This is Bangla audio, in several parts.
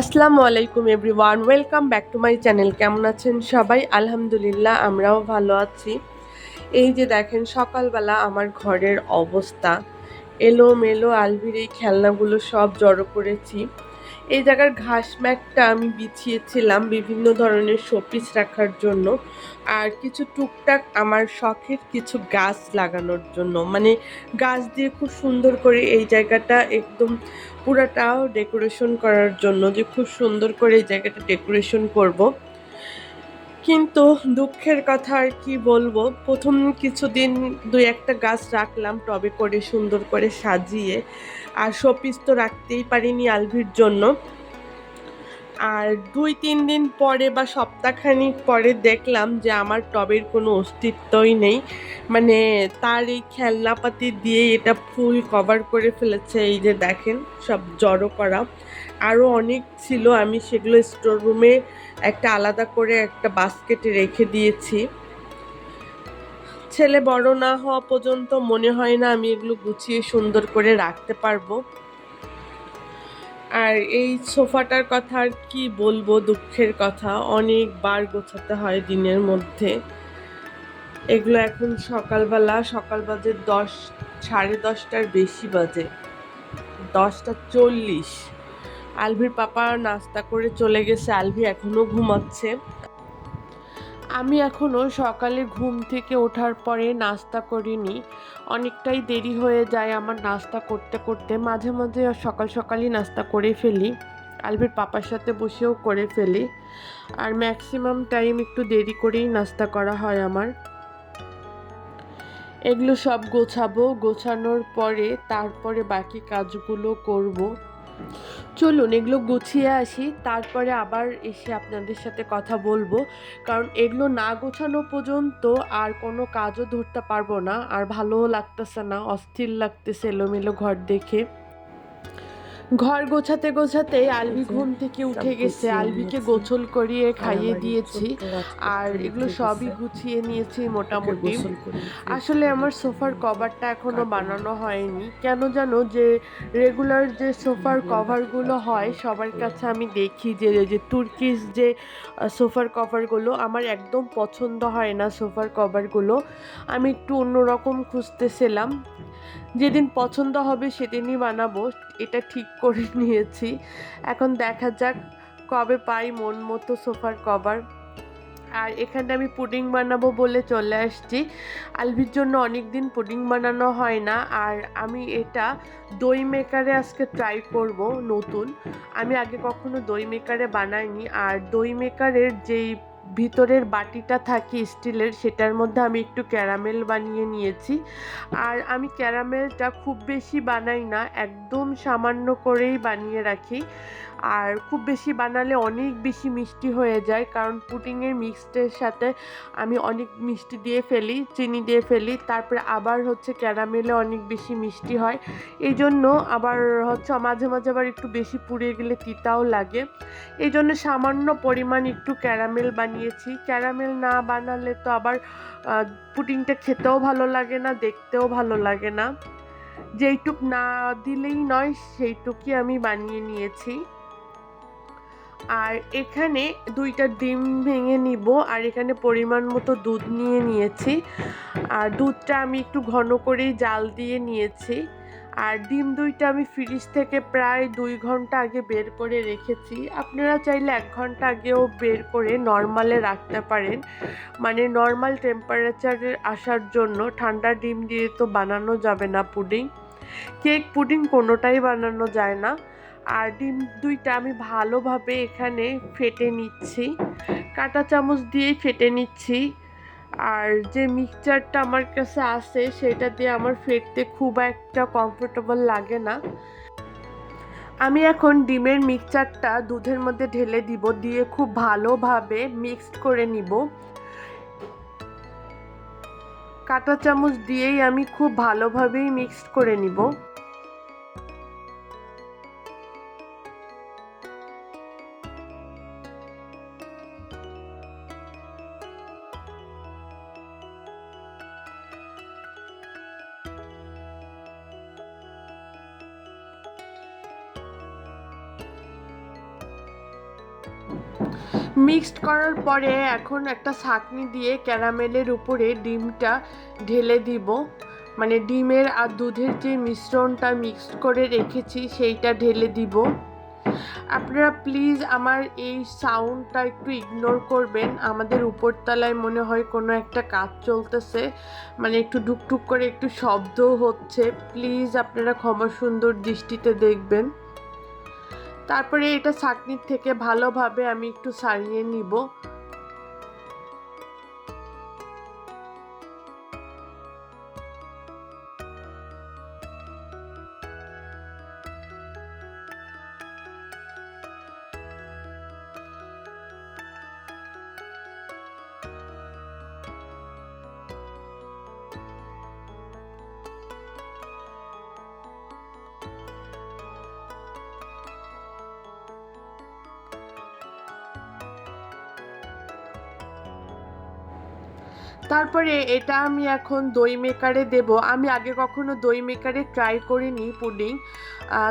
আসসালামু আলাইকুম everyone, welcome back to my channel. কেমন আছেন সবাই? আলহামদুলিল্লাহ, আমরাও ভালো আছি। এই যে দেখেন, সকালবেলা আমার ঘরের অবস্থা। এলো মেলো আলভির এই খেলনাগুলো সব জড়ো করেছি। এই জায়গার ঘাস ম্যাটটা আমি বিছিয়েছিলাম বিভিন্ন ধরনের শোপিস রাখার জন্য। আর কিছু টুকটাক আমার শখের কিছু গাছ লাগানোর জন্য। মানে গাছ দিয়ে খুব সুন্দর করে এই জায়গাটা একদম পুরাটাও ডেকোরেশন করার জন্য যে খুব সুন্দর করে এই জায়গাটা ডেকোরেশন করব। কিন্তু দুঃখের কথা আর কি বলব? প্রথম কিছুদিন দুই একটা গাছ রাখলাম, টবে করে সুন্দর করে সাজিয়ে। আর শোপিস তো রাখতেই পারিনি আলভির জন্য। আর দুই, তিন দিন পরে বা সপ্তাহখানিক পরে দেখলাম যে আমার টবের কোনো অস্তিত্বই নেই। মানে তার এই খেলনাপাতি দিয়ে এটা ফুল কভার করে ফেলেছে, এই যে দেখেন, সব জড়ো করা। আরও অনেক ছিল, আমি সেগুলো স্টোর রুমে একটা আলাদা করে একটা বাস্কেটে রেখে দিয়েছি। ছেলে বড় না হওয়া পর্যন্ত মনে হয় না আমি এগুলো গুছিয়ে সুন্দর করে রাখতে পারব। আর এই সোফাটার কথা আর কি বলব, দুঃখের কথা। অনেকবার গোছাতে হয় দিনের মধ্যে। এগুলো এখন সকালবেলা, সকাল বাজে দশ, সাড়ে দশটার বেশি বাজে। দশটা চল্লিশ। আলভির পাপা নাস্তা করে চলে গেছে, আলভি এখনও ঘুমাচ্ছে। আমি এখনও সকালে ঘুম থেকে ওঠার পরে নাস্তা করিনি। অনেকটাই দেরি হয়ে যায় আমার নাস্তা করতে করতে। মাঝে মাঝে সকাল সকালই নাস্তা করে ফেলি। আলভির পাপার সাথে বসেও করে ফেলি। আর ম্যাক্সিমাম টাইম একটু দেরি করেই নাস্তা করা হয় আমার। এগুলো সব গোছাবো। গোছানোর পরে তারপরে বাকি কাজগুলো করব। চলুন, এগুলো গুছিয়ে আসি, তারপরে আবার এসে আপনাদের সাথে কথা বলব। কারণ এগুলো না গোছানো পর্যন্ত আর কোনো কাজও ধরতে পারব না, আর ভালোও লাগতেছে না, অস্থির লাগতেছে এলোমেলো ঘর দেখে। ঘর গোছাতে গোছাতে আলবি ঘুম থেকে উঠে গেছে। আলবিকে গোছল করিয়ে খাইয়ে দিয়েছি। আর এগুলো সবই গুছিয়ে নিয়েছি মোটামুটি। আসলে আমার সোফার কভারটা এখনও বানানো হয়নি। কেন জানো যে রেগুলার যে সোফার কভারগুলো হয় সবার কাছে আমি দেখি যে যে তুর্কিস যে সোফার কভারগুলো আমার একদম পছন্দ হয় না সোফার কভারগুলো। আমি একটু অন্যরকম খুঁজতেছিলাম। যেদিন পছন্দ হবে সেদিনই বানাবো। এটা ঠিক করে নিয়েছি। এখন দেখা যাক কবে পাই মন মতো সোফার কভার। আর এখানে আমি পুডিং বানাবো বলে চলে আসছি। আলভির জন্য অনেক দিন পুডিং বানানো হয় না। আর আমি এটা দই মেকারে আজকে ট্রাই করব নতুন। আমি আগে কখনো দই মেকারে বানাইনি। আর দই মেকারের যেই ভিতরের বাটিটা থাকে স্টিলের, সেটার মধ্যে আমি একটু ক্যারামেল বানিয়ে নিয়েছি। আর আমি ক্যারামেলটা খুব বেশি বানাই না, একদম সামান্য করেই বানিয়ে রাখি। আর খুব বেশি বানালে অনেক বেশি মিষ্টি হয়ে যায়। কারণ পুডিংয়ের মিক্সডের সাথে আমি অনেক মিষ্টি দিয়ে ফেলি, চিনি দিয়ে ফেলি। তারপরে আবার হচ্ছে ক্যারামেলে অনেক বেশি মিষ্টি হয়। এই জন্য আবার হচ্ছে মাঝে মাঝে আবার একটু বেশি পুড়িয়ে গেলে তিতাও লাগে। এই জন্য সামান্য পরিমাণ একটু ক্যারামেল বানিয়েছি। ক্যারামেল না বানালে তো আবার পুডিংটা খেতেও ভালো লাগে না, দেখতেও ভালো লাগে না। যেইটুক না দিলেই নয়, সেইটুকুই আমি বানিয়ে নিয়েছি। আর এখানে দুইটা ডিম ভেঙে নিব, আর এখানে পরিমাণ মতো দুধ নিয়ে নিয়েছি। আর দুধটা আমি একটু ঘন করেই জাল দিয়ে নিয়েছি। আর ডিম দুইটা আমি ফ্রিজ থেকে প্রায় দুই ঘণ্টা আগে বের করে রেখেছি। আপনারা চাইলে এক ঘণ্টা আগেও বের করে নর্মালে রাখতে পারেন। মানে নর্মাল টেম্পারেচারে আসার জন্য ঠান্ডা ডিম দিয়ে তো বানানো যাবে না পুডিং। কেক পুডিং কোনোটাই বানানো যায় না। আর ডিম দুইটা আমি ভালোভাবে এখানে ফেটে নিচ্ছি। কাঁটা চামচ দিয়েই ফেটে নিচ্ছি। আর যে মিক্সচারটা আমার কাছে আছে, সেটা দিয়ে আমার ফেটতে খুব একটা কমফোর্টেবল লাগে না। আমি এখন ডিমের মিক্সচারটা দুধের মধ্যে ঢেলে দিব, দিয়ে খুব ভালোভাবে মিক্সড করে নিব। কাঁটা চামচ দিয়েই আমি খুব ভালোভাবেই মিক্সড করে নিব। মিক্সড করার পরে এখন একটা ছাঁকনি দিয়ে ক্যারামেলের উপরে ডিমটা ঢেলে দিব। মানে ডিমের আর দুধের যে মিশ্রণটা মিক্সড করে রেখেছি, সেইটা ঢেলে দিব। আপনারা প্লিজ আমার এই সাউন্ডটা একটু ইগনোর করবেন। আমাদের উপরতলায় মনে হয় কোনো একটা কাজ চলতেছে। মানে একটু ডুকটুক করে একটু শব্দ হচ্ছে। প্লিজ আপনারা ক্ষমা সুন্দর দৃষ্টিতে দেখবেন। তারপরে এটা চাটনির থেকে ভালোভাবে আমি একটু সারিয়ে নিব। তারপরে এটা আমি এখন দই মেকারে দেব। আমি আগে কখনো দই মেকারে ট্রাই করিনি পুডিং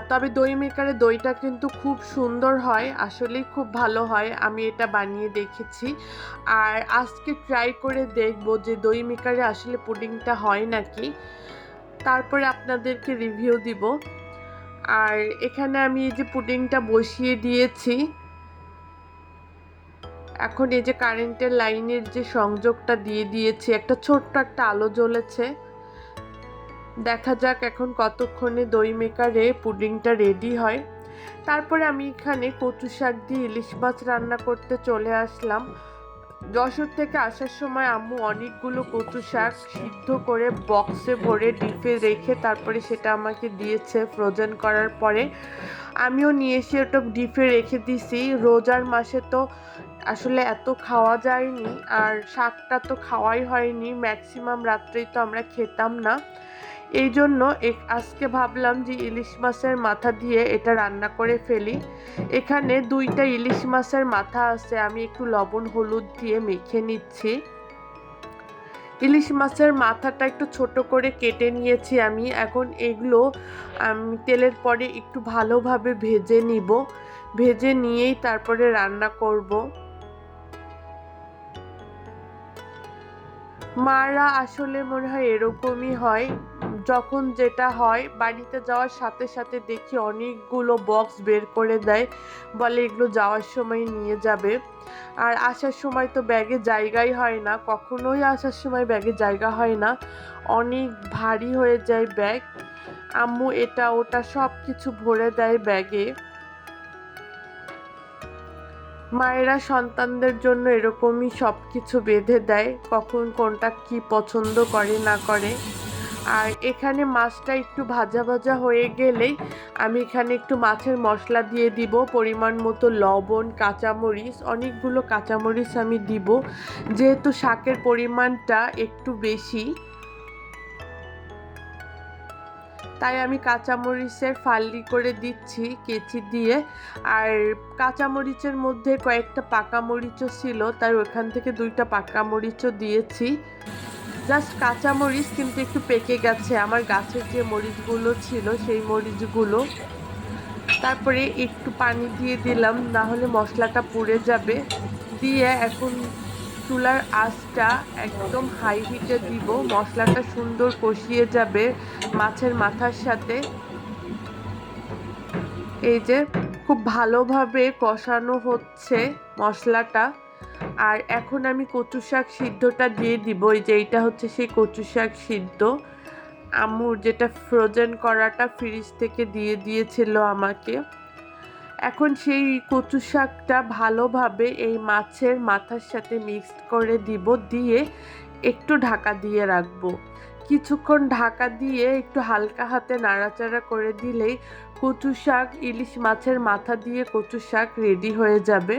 তবে দই মেকারে দইটা কিন্তু খুব সুন্দর হয় আসলেই খুব ভালো হয়। আমি এটা বানিয়ে দেখেছি। আর আজকে ট্রাই করে দেখব যে দই মেকারে আসলে পুডিংটা হয় নাকি। তারপরে আপনাদেরকে রিভিউ দিব। আর এখানে আমি এই যে পুডিংটা বসিয়ে দিয়েছি। এখন এই যে কারেন্টের লাইনের যে সংযোগটা দিয়ে দিয়েছি, একটা ছোট্ট একটা আলো জ্বলেছে। দেখা যাক এখন কতক্ষণে দই মেকারে পুডিংটা রেডি হয়। তারপরে আমি এখানে কচু শাক দিয়ে ইলিশ মাছ রান্না করতে চলে আসলাম। যশোর থেকে আসার সময় আম্মু অনেকগুলো কচু শাক সিদ্ধ করে বক্সে ভরে ডিপে রেখে তারপরে সেটা আমাকে দিয়েছে ফ্রোজেন করার পরে। আমিও নিয়ে এসে ওটা ডিপে রেখে দিছি। রোজার মাসে তো আসলে এত খাওয়া যায়নি আর শাকটা তো খাওয়াই হয়নি। ম্যাক্সিমাম রাত্রেই তো আমরা খেতাম না। এই জন্য আজকে ভাবলাম যে ইলিশ মাছের মাথা দিয়ে এটা রান্না করে ফেলি। এখানে দুইটা ইলিশ মাছের মাথা আছে, আমি একটু লবণ, হলুদ দিয়ে মেখে নিচ্ছি। ইলিশ মাছের মাথাটা একটু ছোট করে কেটে নিয়েছি আমি। এখন এগুলো আমি তেলের পরে একটু ভালোভাবে ভেজে নিব। ভেজে নিয়েই তারপরে রান্না করব। মারা আসলে মনে হয় এরকমই হয়। যখন যেটা হয়, বাড়িতে যাওয়ার সাথে সাথে দেখি অনেকগুলো বক্স বের করে দেয়, বলে এগুলো যাওয়ার সময় নিয়ে যাবে। আর আসার সময় তো ব্যাগে জায়গাই হয় না, কখনোই আসার সময় ব্যাগে জায়গা হয় না। অনেক ভারী হয়ে যায় ব্যাগ আম্মু এটা, ওটা সব কিছু ভরে দেয় ব্যাগে মায়েরা সন্তানদের জন্য এরকমই সব কিছু বেঁধে দেয়, কখন কোনটা কি পছন্দ করে না করে। আর এখানে মাছটা একটু ভাজা ভাজা হয়ে গেলেই আমি এখানে একটু মাছের মশলা দিয়ে দিব, পরিমাণ মতো লবণ, কাঁচামরিচ, অনেকগুলো কাঁচামরিচ আমি দিব। যেহেতু শাকের পরিমাণটা একটু বেশি, তাই আমি কাঁচামরিচের ফাল্লি করে দিচ্ছি কেচি দিয়ে। আর কাঁচামরিচের মধ্যে কয়েকটা পাকা মরিচও ছিল, তাই ওখান থেকে দুইটা পাকা মরিচও দিয়েছি। জাস্ট কাঁচা মরিচ কিন্তু একটু পেকে গেছে। আমার গাছের যে মরিচগুলো ছিল, সেই মরিচগুলো। তারপরে একটু পানি দিয়ে দিলাম না হলে মশলাটা পুড়ে যাবে। দিয়ে এখন চুলার আঁচটা একদম হাই হিটে দিব। মশলাটা সুন্দর কষিয়ে যাবে মাছের মাথার সাথে। এই যে, খুব ভালোভাবে কষানো হচ্ছে মশলাটা। আর এখন আমি কচু শাক সিদ্ধটা দিয়ে দিব। এই যে এইটা হচ্ছে সেই কচু শাক সিদ্ধ। আম্মুর যেটা ফ্রোজেন করাটা ফ্রিজ থেকে দিয়ে দিয়েছিল আমাকে। এখন সেই কচু শাকটা ভালোভাবে এই মাছের মাথার সাথে মিক্সড করে দিব, দিয়ে একটু ঢাকা দিয়ে রাখব। কিছুক্ষণ ঢাকা দিয়ে একটু হালকা হাতে নাড়াচাড়া করে দিলেই কচু শাক, ইলিশ মাছের মাথা দিয়ে কচু শাক রেডি হয়ে যাবে।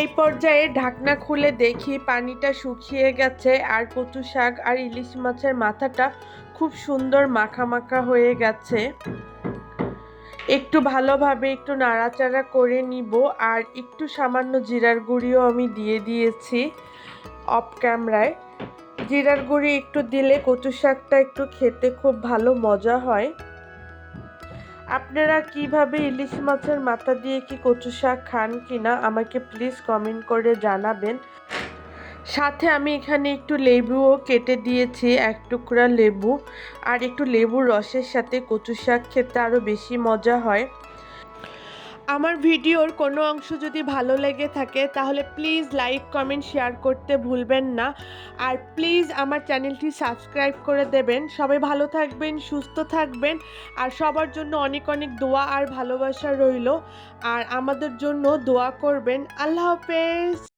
এই পর্যায়ে ঢাকনা খুলে দেখি পানিটা শুকিয়ে গেছে আর কচু শাক আর ইলিশ মাছের মাথাটা খুব সুন্দর মাখা মাখা হয়ে গেছে। একটু ভালোভাবে একটু নাড়াচাড়া করে নিব আর একটু সামান্য জিরার গুঁড়িও আমি দিয়ে দিয়েছি অফ ক্যামেরায়। জিরার গুঁড়ি একটু দিলে কচু শাকটা একটু খেতে খুব ভালো মজা হয়। আপনারা কীভাবে ইলিশ মাছের মাথা দিয়ে কি কচু শাক খান কিনা আমাকে প্লিজ কমেন্ট করে জানাবেন। সাথে আমি এখানে একটু লেবুও কেটে দিয়েছি, এক টুকরা লেবু। আর একটু লেবুর রসের সাথে কচু শাক খেতে আরও বেশি মজা হয়। আমার ভিডিওর কোনো অংশ যদি ভালো লেগে থাকে, তাহলে প্লিজ লাইক কমেন্ট শেয়ার করতে ভুলবেন না। আর প্লিজ আমার চ্যানেলটি সাবস্ক্রাইব করে দেবেন। সবাই ভালো থাকবেন, সুস্থ থাকবেন। আর সবার জন্য অনেক অনেক দোয়া আর ভালোবাসা রইল। আর আমাদের জন্য দোয়া করবেন। আল্লাহ হাফেজ।